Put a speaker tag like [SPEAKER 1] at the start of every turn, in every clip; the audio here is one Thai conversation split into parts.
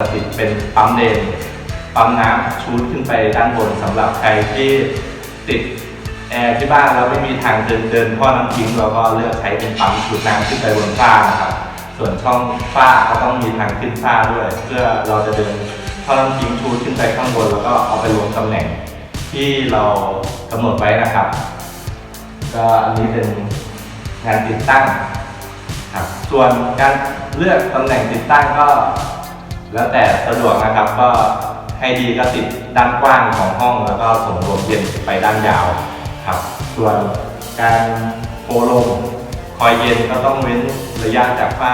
[SPEAKER 1] ติดเป็นปั๊มเดนปั๊มน้ำชูดขึ้นไปด้านบนสำหรับใครที่ติดแอร์ที่บ้านแล้วไม่มีทางเดินเดินท่อน้ำทิ้งเราก็เลือกใช้เป็นปั๊มชูดน้ำขึ้นไปบนฝ้านะครับ ส่วนช่องฝ้าก็ต้องมีทางขึ้นฝ้าด้วย เพื่อเราจะเดินท่อน้ำทิ้งชูดขึ้นไปข้างบน แล้วก็เอาไปลงตำแหน่งที่เรากำหนดไว้นะครับ ก็อันนี้เป็นงานติดตั้งครับส่วนการเลือกตำแหน่งติดตั้งก็ แล้วแต่สะดวกนะครับก็ให้ดีก็ติดด้านกว้างของห้องแล้วก็ส่งลมเย็นไปด้านยาวครับ ส่วนการโฟลมคอยเย็นก็ต้องเว้นระยะจากฝ้า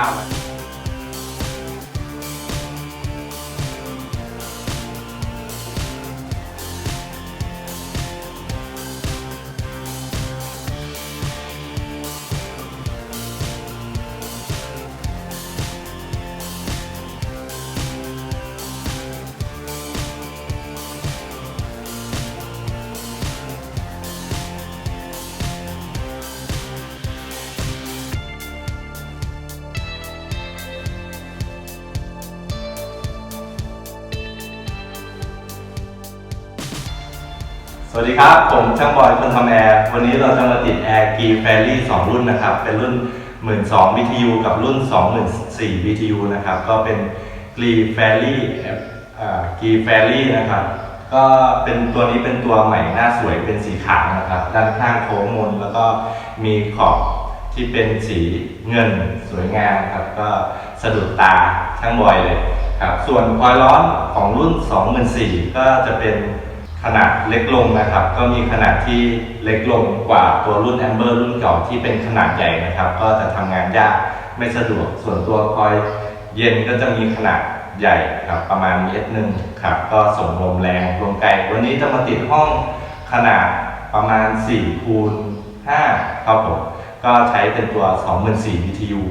[SPEAKER 1] สวัสดีครับ ผมช่างบอยคนทำแอร์ วันนี้เราจะมาติดแอร์กีแฟรี่2รุ่นนะครับ เป็นรุ่น 12,000 BTU กับรุ่น 24,000 BTU นะครับ ก็เป็นกีแฟรี่กีแฟรี่นะครับ ก็เป็นตัวนี้เป็นตัวใหม่หน้าสวยเป็นสีขาวนะครับ ด้านข้างโค้งมนแล้วก็มีขอบที่เป็นสีเงินสวยงามครับ ก็สะดุดตาช่างบอยเลยครับ ส่วนคอยร้อนของรุ่น 24,000 ก็จะเป็น ขนาดเล็กลงนะครับ ก็มีขนาดที่เล็กลงกว่าตัวรุ่นแอมเบอร์รุ่นเก่าที่เป็นขนาดใหญ่นะครับ ก็จะทำงานยากไม่สะดวกส่วนตัวคอยเย็นก็จะมีขนาดใหญ่ครับประมาณเมตรหนึ่งครับก็ส่งลมแรงลมไกลวันนี้จะมาติดห้องขนาดประมาณ4คูณ5ครับผมก็ใช้เป็นตัว 24 BTU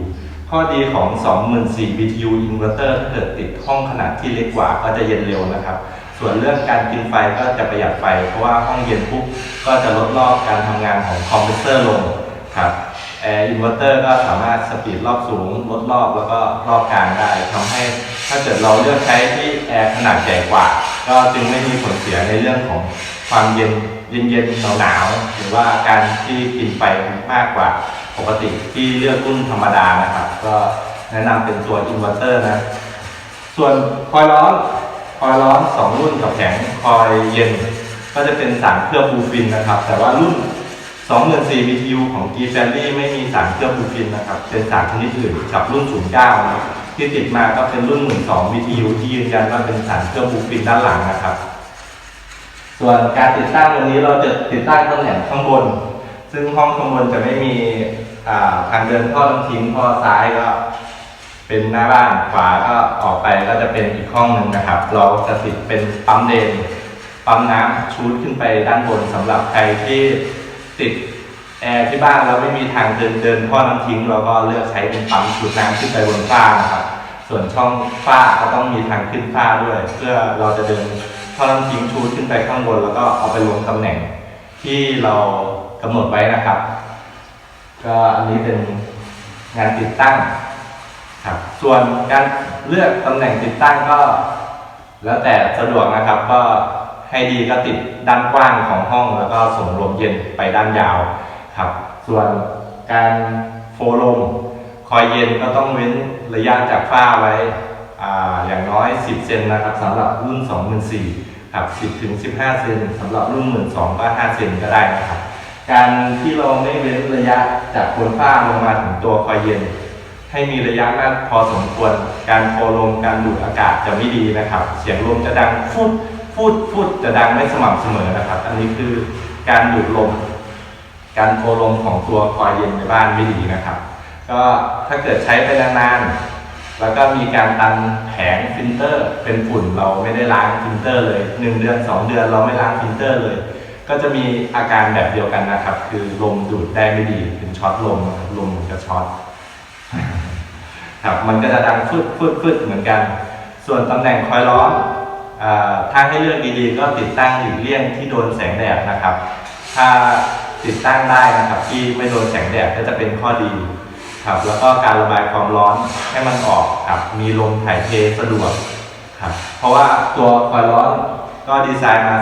[SPEAKER 1] ข้อดีของ 24 BTU inverter ถ้าเกิดติดห้องขนาดที่เล็กกว่าก็จะเย็นเร็วนะครับ ส่วนเรื่องการกินไฟก็จะประหยัดไฟ เพราะว่าห้องเย็นปุ๊บก็จะลดรอบการทำงานของคอมเพรสเซอร์ลงครับแอร์อินเวอร์เตอร์ก็สามารถสปีดรอบสูง ลดรอบแล้วก็รอบกลางได้ทำให้ถ้าเกิดเราเลือกใช้ที่แอร์ขนาดใหญ่กว่า ก็จึงไม่มีผลเสียในเรื่องของความเย็นเย็นเย็นหนาวหนาวๆหรือว่าการที่กินไฟมากกว่าปกติที่เลือกรุ่นธรรมดานะครับ ก็แนะนำเป็นตัวอินเวอร์เตอร์นะ ส่วนคอยร้อน อยร้อน 2 รุ่นกับแผงคอยเย็น ก็จะเป็นสารเคลือบบูฟินนะครับ แต่ว่ารุ่น24 BTU ของ g f a n l y ไม่มีสารเคลือบบูฟินนะครับ เป็นสารชนิดอื่นกับรุ่น 09นะครับที่ติดมาก็เป็นรุ่น 12 BTU ที่ยืนยันว่าเป็นสารเคลือบบูฟินด้านหลังนะครับ ส่วนการติดตั้งวันนี้เราจะติดตั้งตำแหน่งข้างบน ซึ่งห้องข้างบนจะไม่มีทางเดินท่อน้ำทิ้งท่อซ้ายก็ เป็นหน้าบ้านขวาก็ออกไปก็จะเป็นอีกห้องหนึ่งนะครับ เราจะติดเป็นปั๊มเดนปั๊มน้ำชูดขึ้นไปด้านบนสำหรับใครที่ติดแอร์ที่บ้านแล้วไม่มีทางเดินเดินท่อน้ำทิ้งเราก็เลือกใช้เป็นปั๊มชูดน้ำขึ้นไปบนฝ้านะครับ ส่วนช่องฝ้าก็ต้องมีทางขึ้นฝ้าด้วย เพื่อเราจะเดินท่อน้ำทิ้งชูดขึ้นไปข้างบน แล้วก็เอาไปลงตำแหน่งที่เรากำหนดไว้นะครับ ก็อันนี้เป็นงานติดตั้ง ครับ ส่วนการเลือกตำแหน่งติดตั้งก็ แล้วแต่สะดวกนะครับก็ให้ดีก็ติดด้านกว้างของห้องแล้วก็ส่งลมเย็นไปด้านยาวครับ ส่วนการโฟลมคอยเย็นก็ต้องเว้นระยะจากฝ้าไว้ออย่างน้อย 10 เซนนะครับสำหรับรุ่น 2 0 0 0ครับ10ถึง15 เซนสำหรับรุ่น 12ก็5เซนก็ได้นะครับ การที่เราไม่เว้นระยะจากบนฝ้าลงมาถึงตัวคอยเย็น ให้มีระยะมากพอสมควร การโฟลมการดูดอากาศจะไม่ดีนะครับ เสียงลมจะดังฟุดฟุดฟุดจะดังไม่สม่ำเสมอนะครับ อันนี้คือการดูดลม การโฟลมของตัวคอยเย็นในบ้านไม่ดีนะครับ ก็ถ้าเกิดใช้ไปนานๆแล้วก็มีการตันแผงฟิลเตอร์ เป็นฝุ่นเราไม่ได้ล้างฟิลเตอร์เลยหนึ่งเดือนสองเดือนเราไม่ล้างฟิลเตอร์เลยก็จะมีอาการแบบเดียวกันนะครับ คือลมดูดได้ไม่ดีเป็นช็อตลมลมมันจะช็อต ครับมันก็จะดังฟึดฟึดฟึดเหมือนกัน ส่วนตำแหน่งคอยร้อนอถ้าให้เลือกดีๆ ก็ติดตั้งหลีกเลี่ยงที่โดนแสงแดดนะครับ ถ้าติดตั้งได้นะครับที่ไม่โดนแสงแดดก็จะเป็นข้อดีครับแล้วก็การระบายความร้อนให้มันออกครับมีลมถ่ายเทสะดวกครับเพราะว่าตัวคอยล์ร้อนก็ดีไซน์มา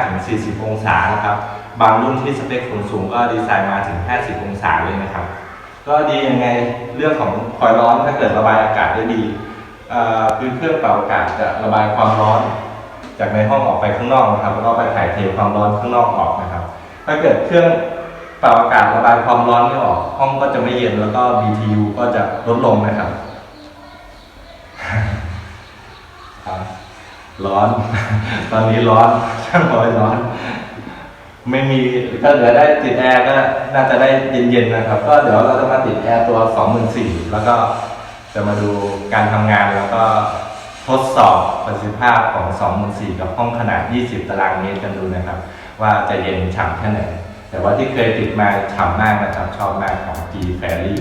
[SPEAKER 1] 35-40 องศานะครับ บางรุ่นที่สเปคสูงก็ดีไซน์มาถึง 50 องศาเลยนะครับ ก็ดียังไงเรื่องของคอยร้อนถ้าเกิดระบายอากาศได้ดีคือเครื่องเป่าอากาศจะระบายความร้อน จากในห้องออกไปข้างนอกนะครับแล้วก็ไปถ่ายเทความร้อนข้างนอกออกนะครับ ถ้าเกิดเครื่องเป่าอากาศระบายความร้อนไม่ออก ห้องก็จะไม่เย็นแล้วก็ BTU ก็จะลดลงนะครับครับร้อน ตอนนี้ร้อนช่างบอยร้อน ไม่มีก็เหลือได้ติดแอร์ก็น่าจะได้เย็นๆนะครับ ก็เดี๋ยวเราจะมาติดแอร์ตัว 24,000แล้วก็จะมาดูการทำงานแล้วก็ทดสอบประสิทธิภาพของ 24,000กับห้องขนาด 20 ตารางเมตรกันดูนะครับ ว่าจะเย็นฉ่ำแค่ไหน แต่ว่าที่เคยติดมาฉ่ำมากนะครับ ชอบมากของ G Ferry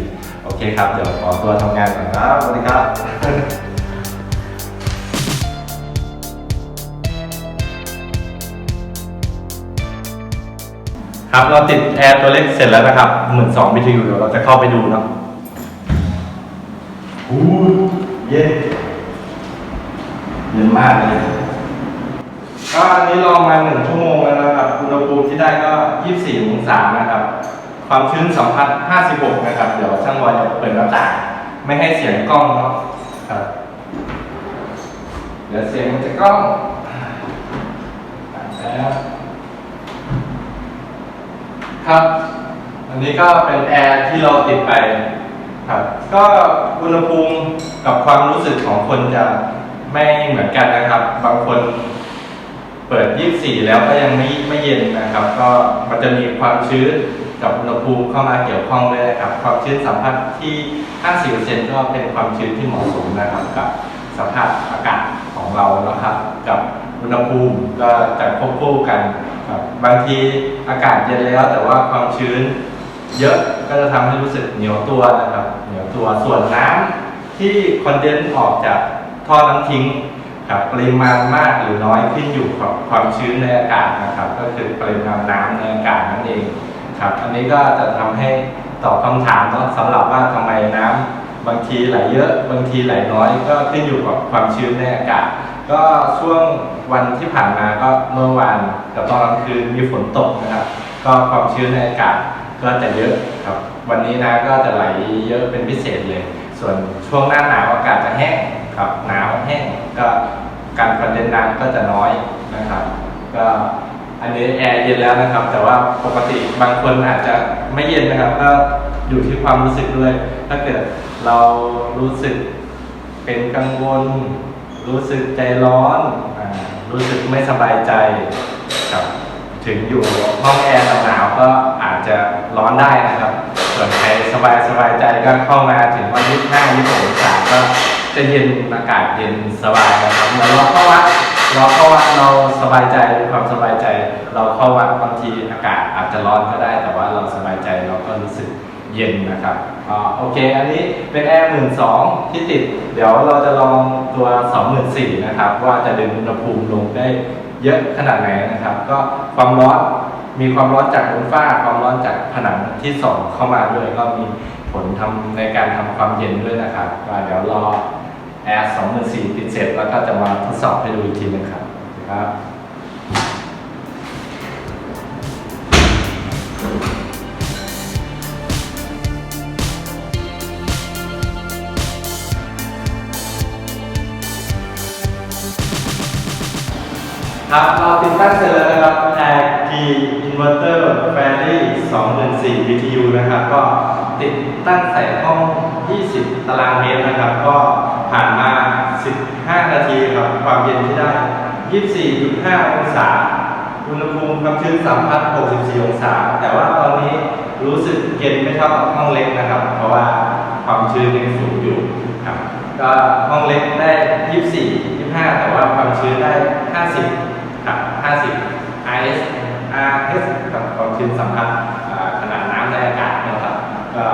[SPEAKER 1] โอเคครับ เดี๋ยวขอตัวทำงานก่อนครับสวัสดีครับ ครับเราติดแอร์ตัวเล็กเสร็จแล้วนะครับหมื่นสอง BTU เดี๋ยวเราจะเข้าไปดูเนาะอู้เย็นเย็นมากเลยก็อันนี้ลองมาหนึ่งชั่วโมงแล้วนะครับอุณหภูมิที่ได้ก็24องศานะครับ ความชื้นสัมผัส56นะครับ เดี๋ยวช่างบอยจะเปิดหน้าต่างไม่ให้เสียงกล้องเนาะครับเดี๋ยวเสียงมันจะกล้องแล้ว ครับ อันนี้ก็เป็นแอร์ที่เราติดไปครับ ก็อุณหภูมิกับความรู้สึกของคนจะไม่เหมือนกันนะครับ บางคนเปิด 24 แล้วก็ยังไม่ไม่เย็นนะครับ ก็มันจะมีความชื้นกับอุณหภูมิเข้ามาเกี่ยวข้องด้วยนะครับ ความชื้นสัมผัสที่ 50%ก็เป็นความชื้นที่เหมาะสมนะครับกับสภาพอากาศของเรานะครับ กับอุณหภูมิก็จะควบคู่กัน บบางทีอากาศเย็นแล้วแต่ว่าความชื้น เยอะก็จะทำให้รู้สึกเหนียวตัวนะครับ เหนียวตัวส่วนน้ำที่คอนเดนซ์ออกจากท่อน้ำทิ้งครับปริมาณมากหรือน้อยขึ้นอยู่กับความชื้นในอากาศนะครับ ก็คือปริมาณน้ำในอากาศนั่นเองครับอันนี้ก็จะทำให้ตอบคำถามเนาะสำหรับว่าทำไมน้ำบางทีไหลเยอะ บางทีไหลน้อย ก็ขึ้นอยู่กับความชื้นในอากาศ ก็ช่วงวันที่ผ่านมาก็เมื่อวานกับตอนกลางคืนมีฝนตกนะครับ ก็ความชื้นในอากาศก็จะเยอะครับ วันนี้นะก็จะไหลเยอะเป็นพิเศษเลย ส่วนช่วงหน้าหนาวอากาศจะแห้งครับหนาวแห้งก็การคอนเดนน้ำก็จะน้อยนะครับ ก็อันนี้แอร์เย็นแล้วนะครับ แต่ว่าปกติบางคนอาจจะไม่เย็นนะครับ ก็อยู่ที่ความรู้สึกด้วย ถ้าเกิดเรารู้สึกเป็นกังวล รู้สึกใจร้อนอารู้สึกไม่สบายใจครับถึงอยู่ห้องแอร์หนาวๆก็อาจจะร้อนได้นะครับ ส่วนใครสบายสบายใจก็เข้ามาถึงวันยี่ห้ายี่สิบองศาก็จะเย็นอากาศเย็นสบายนะครับเหมือนเราเข้าวัดเราเข้าวัดเราสบายใจมีความสบายใจ เราเข้าวัดบางทีอากาศอาจจะร้อนก็ได้ แต่ว่าเราสบายใจเราก็รู้สึก เย็นนะครับอ่าโอเค อันนี้เป็นแอร์หมื่นสองที่ติด เดี๋ยวเราจะลองตัวสองหมื่นสี่นะครับ ว่าจะดึงอุณหภูมิลงได้เยอะขนาดไหนนะครับ ก็ความร้อนมีความร้อนจากบนฟ้า ความร้อนจากผนังที่ส่องเข้ามาด้วย ก็มีผลทำในการทำความเย็นด้วยนะครับก็เดี๋ยวรอแอร์24,000ติดเสร็จแล้วก็จะมาทดสอบให้ดูอีกทีนึงครับครับ ครับเราติดตั้งเสร็จแล้วนะครับ Air G Inverter Ferry 24,000 BTU นะครับ ก็ติดตั้งใส่ห้อง 20 ตารางเมตรนะครับ ก็ผ่านมา 15 นาทีครับ ความเย็นที่ได้ 24.5 องศา อุณหภูมิความชื้นสัมผัส64 องศา แต่ว่าตอนนี้รู้สึกเย็นไม่เท่ากับห้องเล็กนะครับ เพราะว่าความชื้นยังสูงอยู่ครับ ก็ห้องเล็กได้ 24 25 แต่ว่าความชื้นได้ 50 50 IS RS กับความชื้นสัมผัสขนาดน้ำในอากาศนะครับก็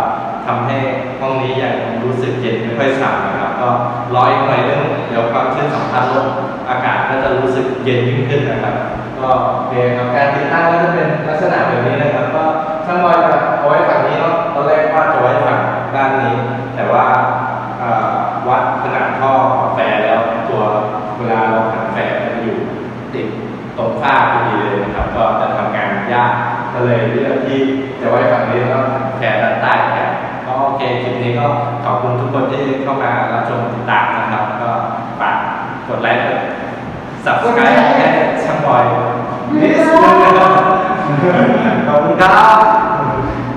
[SPEAKER 1] ทำให้ห้องนี้ยังรู้สึกเย็นไม่ค่อยฉ่ำนะครับก็รออีกหน่อยนึงเดี๋ยวความชื้นสัมผัสลดอากาศก็จะรู้สึกเย็นยิ่งขึ้นนะครับ ก็โอเคครับการติดตั้งก็จะเป็นลักษณะแบบนี้นะครับ ก็ช่างบอยจะเอาไว้ฝั่งนี้เนาะตอนแรกว่าจะไว้ฝั่งด้านนี้ แต่ว่า อ่าวัดขนาดท่อกาแฟแล้วตัวเวลาเรา ตรงฝ้าพอดีเลยนะครับก็จะทำงานยากก็เลยเลือกที่จะไว้ฝั่งนี้แล้วแขนด้านใต้แขนก็โอเคคลิปนี้ก็ขอบคุณทุกคนที่เข้ามารับชมติดตามนะครับ ก็ฝากกดไลค์กด subscribe ให้ช่างบอยนิดนึงนะครับขอบคุณครับ